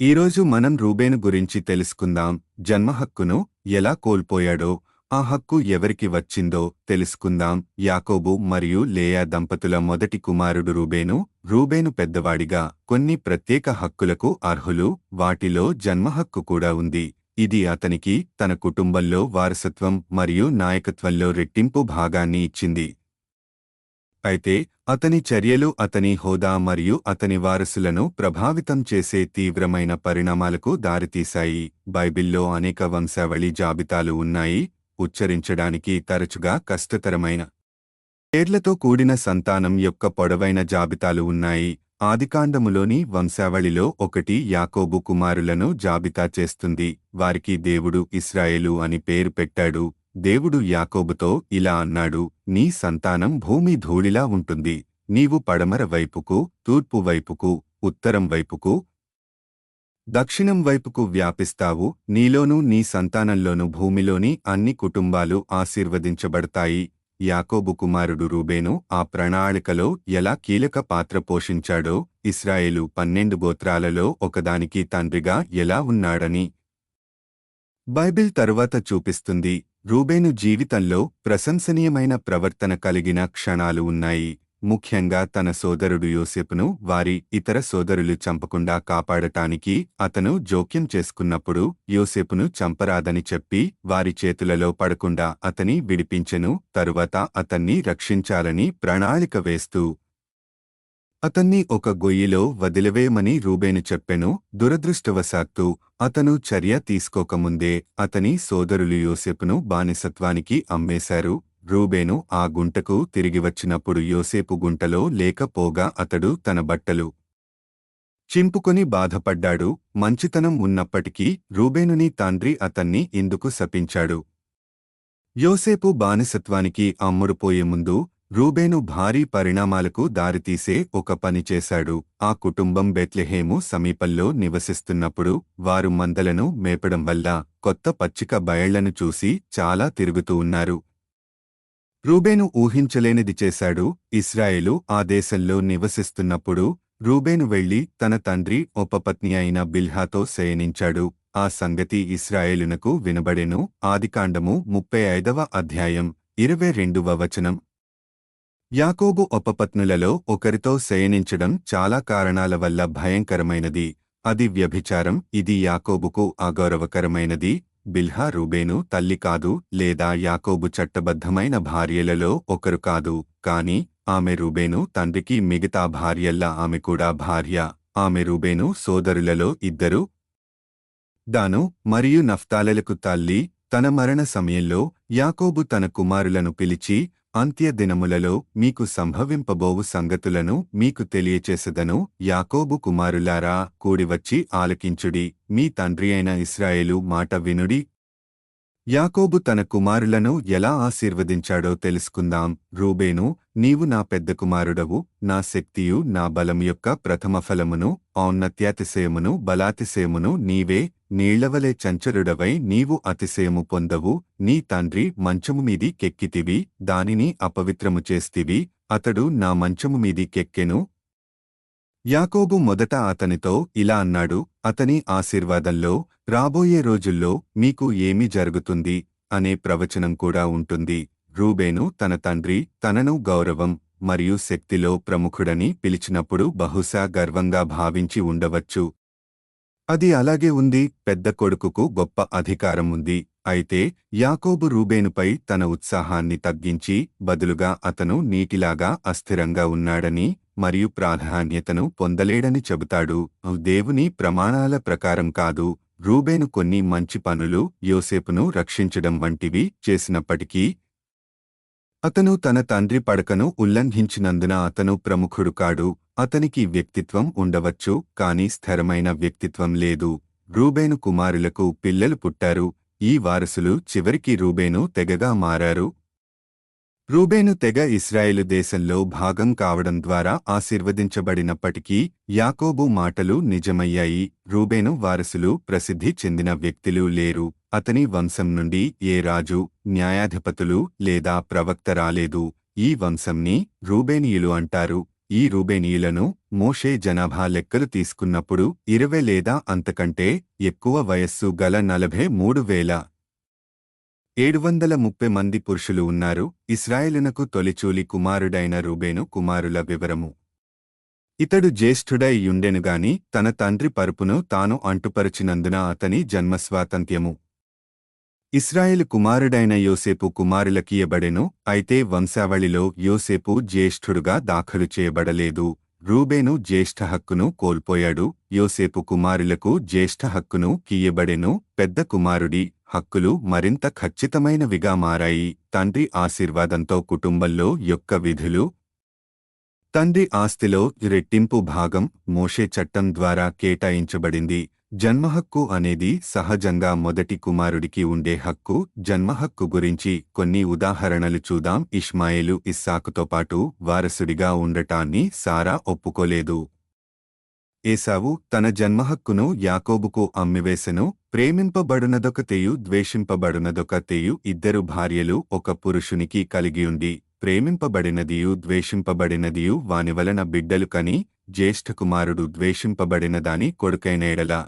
ఈరోజు మనం రూబేను గురించి తెలుసుకుందాం. జన్మ హక్కును ఎలా కోల్పోయాడో ఆ హక్కు ఎవరికి వచ్చిందో తెలుసుకుందాం. యాకోబు మరియు లేయా దంపతుల మొదటి కుమారుడు రూబేను రూబేను పెద్దవాడిగా కొన్ని ప్రత్యేక హక్కులకు అర్హులు వాటిలో జన్మహక్కు కూడా ఉంది. ఇది అతనికి తన కుటుంబంలో వారసత్వం మరియు నాయకత్వంలో రెట్టింపు భాగాన్ని ఇచ్చింది. అయితే అతని చర్యలు అతని హోదా మరియు అతని వారసులను ప్రభావితం చేసే తీవ్రమైన పరిణామాలకు దారితీశాయి. బైబిల్లో అనేక వంశావళి జాబితాలు ఉన్నాయి ఉచ్చరించడానికి తరచుగా కష్టతరమైన పేర్లతో కూడిన సంతానం యొక్క పొడవైన జాబితాలు ఉన్నాయి. ఆదికాండములోని వంశావళిలో ఒకటి యాకోబు కుమారులను జాబితా చేస్తుంది. వారికి దేవుడు ఇస్రాయేలు అని పేరు పెట్టాడు. దేవుడు యాకోబుతో ఇలా అన్నాడు నీ సంతానం భూమి ధూళిలా ఉంటుంది. నీవు పడమర వైపుకు తూర్పు వైపుకు ఉత్తరం వైపుకు దక్షిణం వైపుకు వ్యాపిస్తావు. నీలోనూ నీ సంతానంలోనూ భూమిలోని అన్ని కుటుంబాలు ఆశీర్వదించబడతాయి. యాకోబు కుమారుడు రూబేను ఆ ప్రణాళికలో ఎలా కీలక పాత్ర పోషించాడో ఇస్రాయేలు పన్నెండు గోత్రాలలో ఒకదానికి తండ్రిగా ఎలా ఉన్నాడని బైబిల్ తరువాత చూపిస్తుంది. రూబేను జీవితంలో ప్రశంసనీయమైన ప్రవర్తన కలిగిన క్షణాలు ఉన్నాయి. ముఖ్యంగా తన సోదరుడు యోసెపును వారి ఇతర సోదరులు చంపకుండా కాపాడటానికి అతను జోక్యం చేసుకున్నప్పుడు యోసెపును చంపరాదని చెప్పి వారి చేతులలో పడకుండా అతని విడిపించెను తరువాత అతన్ని రక్షించాలని ప్రణాళిక వేస్తూ అతన్ని ఒక గొయ్యిలో వదిలివేయమని రూబేను చెప్పెను. దురదృష్టవశాత్తు అతను చర్య తీసుకోకముందే అతని సోదరులు యోసెపును బానిసత్వానికి అమ్మేశారు. రూబేను ఆ గుంటకు తిరిగి వచ్చినప్పుడు యోసేపు గుంటలో లేకపోగా అతడు తన బట్టలు చింపుకొని బాధపడ్డాడు. మంచితనం ఉన్నప్పటికీ రూబేనుని తండ్రి అతన్ని ఇందుకు శపించాడు. యోసేపు బానిసత్వానికి అమ్మురుపోయే ముందు రూబేను భారీ పరిణామాలకు దారితీసే ఒక పని చేశాడు. ఆ కుటుంబం బెత్లెహేము సమీపంలో నివసిస్తున్నప్పుడు వారు మందలను మేపడం వల్ల కొత్త పచ్చిక బయళ్ళను చూసి చాలా తిరుగుతూ ఉన్నారు. రూబేను ఊహించలేనిది చేశాడు. ఇస్రాయేలు ఆ దేశంలో నివసిస్తున్నప్పుడు రూబేను వెళ్ళి తన తండ్రి ఉపపత్ని అయిన బిల్హాతో శయనించాడు. ఆ సంగతి ఇస్రాయేలునకు వినబడెను. ఆదికాండము ముప్పై ఐదవ అధ్యాయం ఇరవై రెండవ వచనం. యాకోబు ఉపపత్నులలో ఒకరితో శయనించడం చాలా కారణాల వల్ల భయంకరమైనది. అది వ్యభిచారం ఇది యాకోబుకు అగౌరవకరమైనది. బిల్హా రూబేను తల్లి కాదు లేదా యాకోబు చట్టబద్ధమైన భార్యలలో ఒకరు కాదు. కాని ఆమె రూబేను తండ్రికి మిగతా భార్యల్లా ఆమె కూడా భార్య. ఆమె రూబేను సోదరులలో ఇద్దరు. దాను మరియు నఫ్తాలలకు తల్లి. తన మరణ సమయంలో యాకోబు తన కుమారులను పిలిచి అంత్యదినములలో మీకు సంభవింపబోవు సంగతులను మీకు తెలియచేసెదను. యాకోబు కుమారులారా కూడివచ్చి ఆలకించుడి. మీ తండ్రి అయిన ఇస్రాయేలు మాట వినుడి. యాకోబు తన కుమారులను ఎలా ఆశీర్వదించాడో తెలుసుకుందాం. రూబేను నీవు నా పెద్ద కుమారుడవు. నా శక్తియు నా బలం యొక్క ప్రథమ ఫలమును ఔన్నత్యాతిశయమును బలాతిశయమును నీవే నీళ్ళవలే చంచరుడవై నీవు అతిశయము పొందవు నీ తండ్రి మంచము మీది కెక్కితివి దానిని అపవిత్రము చేస్తివి అతడు నా మంచము మీది కెక్కెను. యాకోబు మొదట అతనితో ఇలా అన్నాడు అతని ఆశీర్వాదంలో రాబోయే రోజుల్లో మీకు ఏమి జరుగుతుంది అనే ప్రవచనం కూడా ఉంటుంది. రూబేను తన తండ్రి తనను గౌరవం మరియు శక్తిలో ప్రముఖుడని పిలిచినప్పుడు బహుశా గర్వంగా భావించి ఉండవచ్చు. అది అలాగే ఉంది పెద్ద కొడుకుకు గొప్ప అధికారం ఉంది. అయితే యాకోబు రూబేనుపై తన ఉత్సాహాన్ని తగ్గించి బదులుగా అతను నీటిలాగా అస్థిరంగా ఉన్నాడని మరియు ప్రాధాన్యతను పొందలేడని చెబుతాడు. దేవుని ప్రమాణాల ప్రకారం కాదు రూబేను కొన్ని మంచి పనులు యోసేపును రక్షించడం వంటివి చేసినప్పటికీ అతను తన తండ్రి పడకను ఉల్లంఘించినందున అతను ప్రముఖుడు కాడు అతనికి వ్యక్తిత్వం ఉండవచ్చు కాని స్థిరమైన వ్యక్తిత్వం లేదు. రూబేను కుమారులకు పిల్లలు పుట్టారు ఈ వారసులు చివరికి రూబేను తెగగా మారారు. రూబేను తెగ ఇస్రాయేలు దేశంలో భాగం కావడం ద్వారా ఆశీర్వదించబడినప్పటికీ యాకోబు మాటలు నిజమయ్యాయి రూబేను వారసులు ప్రసిద్ధి చెందిన వ్యక్తులు లేరు. అతని వంశం నుండి ఏ రాజు న్యాయాధిపతులు లేదా ప్రవక్త రాలేదు. ఈ వంశంని రూబేనీయులు అంటారు. ఈ రూబేనీయులను మోషే జనాభా లెక్కలు తీసుకున్నప్పుడు ఇరవై లేదా అంతకంటే ఎక్కువ వయస్సు గల నలభై మూడు వేల ఏడు వందల ముప్పై మంది పురుషులు ఉన్నారు. ఇస్రాయేలునకు తొలిచూలి కుమారుడైన రూబేను కుమారుల వివరము. ఇతడు జ్యేష్ఠుడై యుండెనుగాని తన తండ్రి పరుపును తాను అంటుపరచినందున అతని జన్మస్వాతంత్యము ఇస్రాయేల్ కుమారుడైన యోసేపు కుమారులకీయబడెను అయితే వంశావళిలో యోసేపు జ్యేష్ఠుడుగా దాఖలు చేయబడలేదు. రూబేను జ్యేష్ఠ హక్కును కోల్పోయాడు. యోసేపు కుమారులకు జ్యేష్ఠ హక్కును కీయబడెను పెద్ద కుమారుడి హక్కులు మరింత ఖచ్చితమైనవిగా మారాయి. తండ్రి ఆశీర్వాదంతో కుటుంబంలో యొక్క విధులు. తండ్రి ఆస్తిలో రెట్టింపు భాగం మోషే చట్టం ద్వారా కేటాయించబడింది. జన్మహక్కు అనేది సహజంగా మొదటి కుమారుడికి ఉండే హక్కు. జన్మహక్కు గురించి కొన్ని ఉదాహరణలు చూదాం ఇష్మాయేలు ఇస్సాకుతో పాటు వారసుడిగా ఉండటాన్ని సారా ఒప్పుకోలేదు. ఏసావు తన జన్మహక్కును యాకోబుకు అమ్మివేసెను. ప్రేమింపబడునదొకతెయు ద్వేషింపబడునదొకతెయు ఇద్దరు భార్యలు ఒక పురుషునికి కలిగియుండి ప్రేమింపబడినదియు ద్వేషింపబడినదియు వానివలన బిడ్డలు కని జ్యేష్ఠకుమారుడు ద్వేషింపబడినదాని కొడుకైనేడలా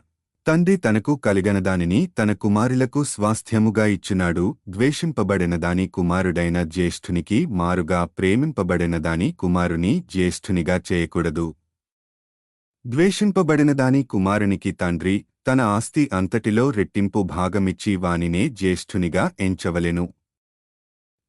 తండ్రి తనకు కలిగనదానిని తన కుమారులకు స్వాస్థ్యముగా ఇచ్చినాడు ద్వేషింపబడినదాని కుమారుడైన జ్యేష్ఠునికి మారుగా ప్రేమింపబడినదాని కుమారుని జ్యేష్ఠునిగా చేయకూడదు. ద్వేషింపబడినదాని కుమారునికి తండ్రి తన ఆస్తి అంతటిలో రెట్టింపు భాగమిచ్చి వానినే జ్యేష్ఠునిగా ఎంచవలెను.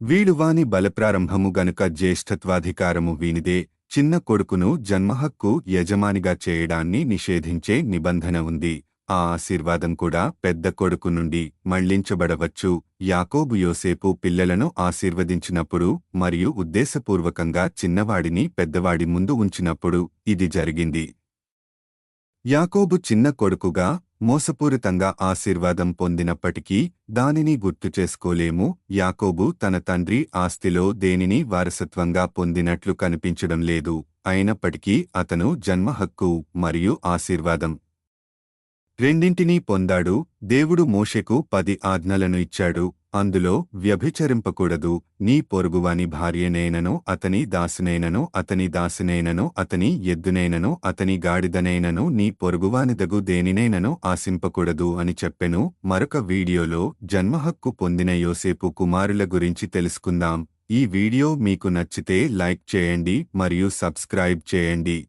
వీడు వాని బలప్రారంభము గనుక జ్యేష్ఠత్వాధికారము వీనిదే చిన్న కొడుకును జన్మహక్కు యజమానిగా చేయడాన్ని నిషేధించే నిబంధన ఉంది. ఆ ఆశీర్వాదం కూడా పెద్ద కొడుకు నుండి మళ్ళించబడవచ్చు. యాకోబు యోసేపు పిల్లలను ఆశీర్వదించినప్పుడు మరియు ఉద్దేశపూర్వకంగా చిన్నవాడిని పెద్దవాడి ముందు ఉంచినప్పుడు ఇది జరిగింది. యాకోబు చిన్న కొడుకుగా మోసపూరితంగా ఆశీర్వాదం పొందినప్పటికీ దానిని గుర్తు చేసుకోలేము. యాకోబు తన తండ్రి ఆస్తిలో దేనిని వారసత్వంగా పొందినట్లు కనిపించడం లేదు. అయినప్పటికీ అతను జన్మహక్కు మరియు ఆశీర్వాదం రెండింటినీ పొందాడు. దేవుడు మోషెకు పది ఆజ్ఞలను ఇచ్చాడు. అందులో వ్యభిచరింపకూడదు. నీ పొరుగువాని భార్యనేనను అతని దాసునేనను అతని దాసునేనను అతని ఎద్దునేనను అతని గాడిదనేనను నీ పొరుగువానిదగు దేనినేనను ఆశింపకూడదు అని చెప్పెను. మరొక వీడియోలో జన్మహక్కు పొందిన యోసేపు కుమారుల గురించి తెలుసుకుందాం. ఈ వీడియో మీకు నచ్చితే లైక్ చేయండి మరియు సబ్స్క్రైబ్ చేయండి.